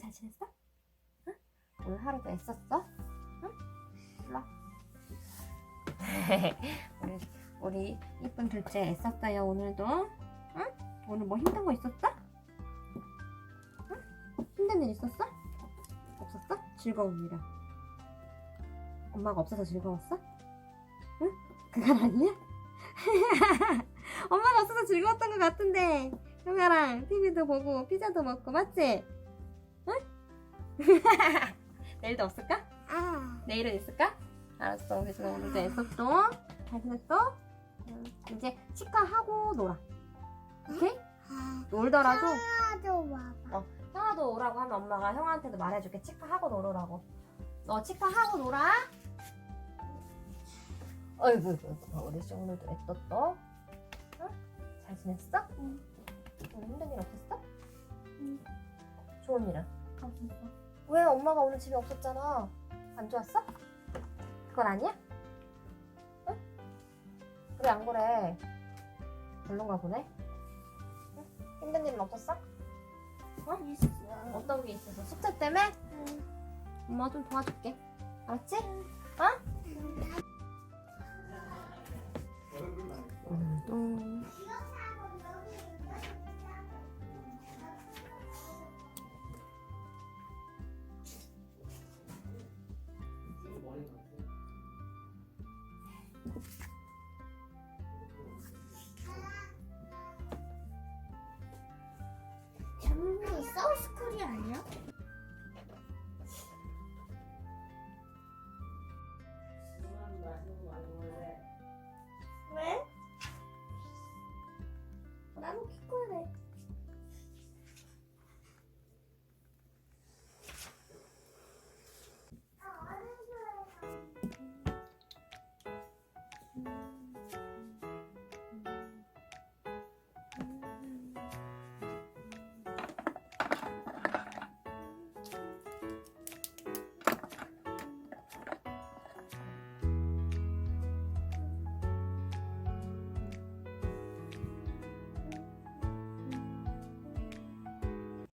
잘 지냈어? 응? 오늘 하루도 애썼어? 응? 우리 우리 이쁜 둘째 애썼어요 오늘도 응? 오늘 뭐 힘든 거 있었어? 응? 힘든 일 있었어? 없었어? 즐거운 일은 엄마가 없어서 즐거웠어? 응? 그건 아니야? 엄마가 없어서 즐거웠던 것 같은데 형아랑 TV도 보고 피자도 먹고 맞지? 응? 내일도 없을까? 아, 내일은 있을까? 알았어. 그래서 오늘도 애썼어. 잘 지냈어? 응. 이제 치과 하고 놀아. 오케이? 아, 놀더라도 하도 와봐. 형아도 오라고 하면 엄마가 형아한테도 말해줄게. 치과 하고 놀으라고. 너 치과 하고 놀아. 어이구, 어이구, 우리 씨 오늘도 애썼어. 응? 잘 지냈어? 응. 오늘 힘든 일 없었어? 응. 좋은 일은? 없었어. 왜 엄마가 오늘 집에 없었잖아. 안 좋았어? 그건 아니야? 응? 그래 안 그래? 별론가 보네. 응? 힘든 일은 없었어? 있어. 어떤 게 있어서 숙제 때문에? 응. 엄마 좀 도와줄게. 알았지? 오 아니야?